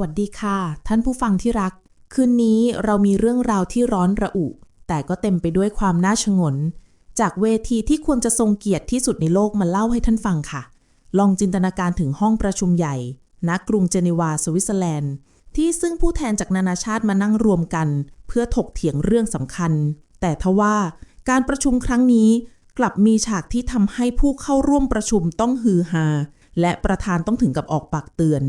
วัสดีค่ะ ท่านผู้ฟังที่รัก คืนนี้เรามีเรื่องราวที่ร้อนระอุ แต่ก็เต็มไปด้วยความน่าชงน จากเวทีที่ควรจะทรงเกียรติที่สุดในโลกมาเล่าให้ท่านฟังค่ะ ลองจินตนาการถึงห้องประชุมใหญ่ณกรุงเจนีวาสวิตเซอร์แลนด์ ที่ซึ่งผู้แทนจากนานาชาติมานั่งรวมกัน เพื่อถกเถียงเรื่องสำคัญ แต่ทว่าการประชุมครั้งนี้กลับมีฉากที่ทำให้ผู้เข้าร่วมประชุมต้องฮือฮาและประธานต้องถึงกับออกปากเตือน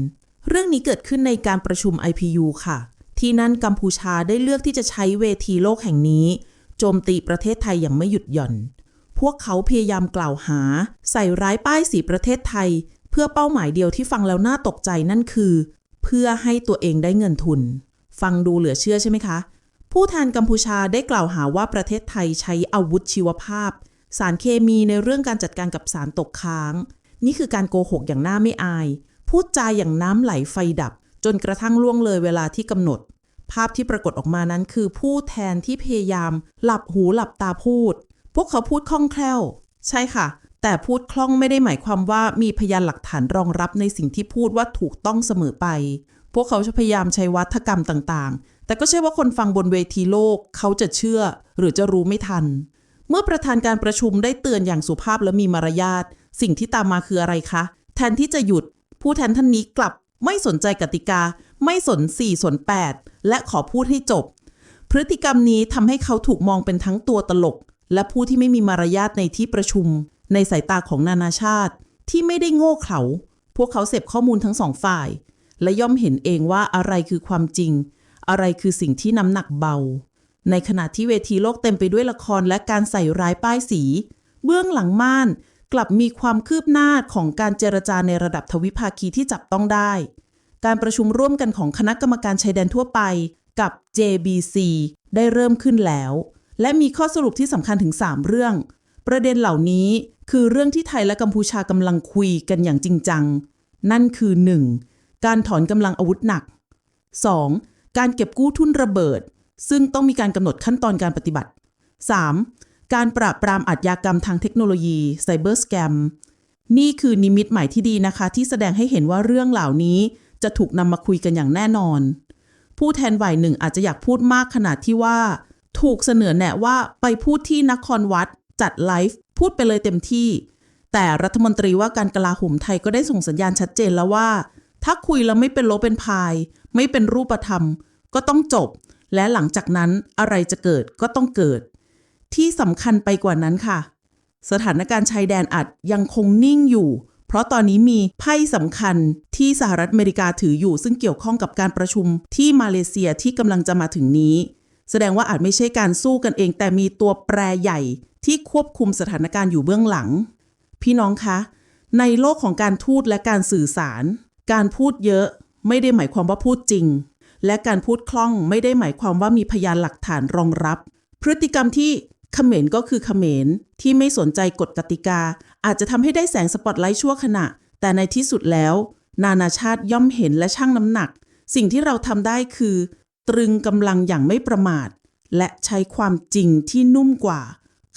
เรื่องนี้เกิดขึ้นในการประชุม IPU ค่ะ ที่นั่นกัมพูชาได้เลือกที่จะใช้เวทีโลกแห่งนี้ โจมตีประเทศไทยอย่างไม่หยุดหย่อน พวกเขาพยายามกล่าวหา ใส่ร้ายป้ายสีประเทศไทย เพื่อเป้าหมายเดียวที่ฟังแล้วน่าตกใจนั่นคือ เพื่อให้ตัวเองได้เงินทุน ฟังดูเหลือเชื่อใช่ไหมคะ ผู้แทนกัมพูชาได้กล่าวหาว่าประเทศไทยใช้อาวุธชีวภาพ สารเคมีในเรื่องการจัดการกับสารตกค้าง นี่คือการโกหกอย่างน่าไม่อาย พูดจาอย่างน้ำไหลไฟดับ จนกระทั่งล่วงเลยเวลาที่กำหนด ภาพที่ปรากฏออกมานั้นคือผู้แทนที่พยายาม หลับหูหลับตาพูด พวกเขาพูดคล่องแคล่ว ใช่ค่ะ แต่พูดคล่องไม่ได้หมายความว่ามีพยานหลักฐานรองรับในสิ่งที่พูดว่าถูกต้องเสมอไป พวกเขาจะพยายามใช้วัฒกรรมต่างๆ แต่ก็ใช่ว่าคนฟังบนเวทีโลก เขาจะเชื่อ หรือจะรู้ไม่ทัน เมื่อประธานการประชุมได้เตือนอย่างสุภาพและมีมารยาทสิ่งที่ตามมาคืออะไรคะ แทนที่จะหยุด ผู้แทนท่านนี้กลับไม่สนใจกติกา ไม่สน4สน8และขอพูดให้จบ พฤติกรรมนี้ทำให้เขาถูกมองเป็นทั้งตัวตลก และผู้ที่ไม่มีมารยาทในที่ประชุม ในสายตาของนานาชาติ ที่ไม่ได้โง่เขลาพวกเขาเสพข้อมูลทั้งสองฝ่าย และย่อมเห็นเองว่าอะไรคือความจริง อะไรคือสิ่งที่น้ำหนักเบา ในขณะที่เวทีโลกเต็มไปด้วยละครและการใส่ร้ายป้ายสี เบื้องหลังม่าน กลับมีความคืบหน้าของการเจรจาในระดับทวิภาคีที่จับต้องได้ การประชุมร่วมกันของคณะกรรมการชายแดนทั่วไปกับ JBC ได้เริ่มขึ้นแล้ว และมีข้อสรุปที่สำคัญถึง 3 เรื่อง ประเด็นเหล่านี้คือเรื่องที่ไทยและกัมพูชากำลังคุยกันอย่างจริงจัง นั่นคือ 1. การถอนกำลังอาวุธหนัก 2. การเก็บกู้ทุนระเบิด ซึ่งต้องมีการกำหนดขั้นตอนการปฏิบัติ 3. การปราบปรามอาชญากรรมทางเทคโนโลยีไซเบอร์สแกมนี่คือนิมิตใหม่ที่ดีนะคะ ที่แสดงให้เห็นว่าเรื่องเหล่านี้จะถูกนำมาคุยกันอย่างแน่นอน ผู้แทนฝ่ายหนึ่งอาจจะอยากพูดมากขนาดที่ว่า ถูกเสนอแนะว่าไปพูดที่นครวัด จัดไลฟ์พูดไปเลยเต็มที่ แต่รัฐมนตรีว่าการกลาโหมไทยก็ได้ส่งสัญญาณชัดเจนแล้วว่า ถ้าคุยแล้วไม่เป็นโลเป็นพาย ไม่เป็นรูปธรรม ก็ต้องจบ และหลังจากนั้นอะไรจะเกิดก็ต้องเกิด ที่สำคัญไปกว่านั้นค่ะ สถานการณ์ชายแดนอาจยังคงนิ่งอยู่ เพราะตอนนี้มีไพ่สำคัญที่สหรัฐอเมริกาถืออยู่ ซึ่งเกี่ยวข้องกับการประชุมที่มาเลเซียที่กำลังจะมาถึงนี้ แสดงว่าอาจไม่ใช่การสู้กันเอง แต่มีตัวแปรใหญ่ที่ควบคุมสถานการณ์อยู่เบื้องหลัง พี่น้องคะ ในโลกของการทูตและการสื่อสาร การพูดเยอะไม่ได้หมายความว่าพูดจริง และการพูดคล่องไม่ได้หมายความว่ามีพยานหลักฐานรองรับ พฤติกรรมที่ เขมรก็คือเขมรที่ไม่สนใจกฎกติกา อาจจะทำให้ได้แสงสปอตไลท์ชั่วขณะ แต่ในที่สุดแล้ว นานาชาติย่อมเห็นและชั่งน้ำหนัก สิ่งที่เราทำได้คือ ตรึงกำลังอย่างไม่ประมาท และใช้ความจริงที่นุ่มกว่า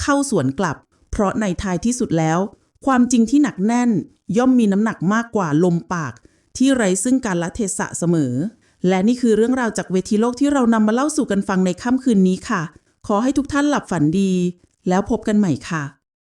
เข้าสวนกลับ เพราะในท้ายที่สุดแล้ว ความจริงที่หนักแน่น ย่อมมีน้ำหนักมากกว่าลมปาก ที่ไร้ซึ่งการละเทศะเสมอ และนี่คือเรื่องราวจากเวทีโลกที่เรานำมาเล่าสู่กันฟังในค่ำคืนนี้ค่ะ ขอให้ทุกท่านหลับฝันดี แล้วพบกันใหม่ค่ะ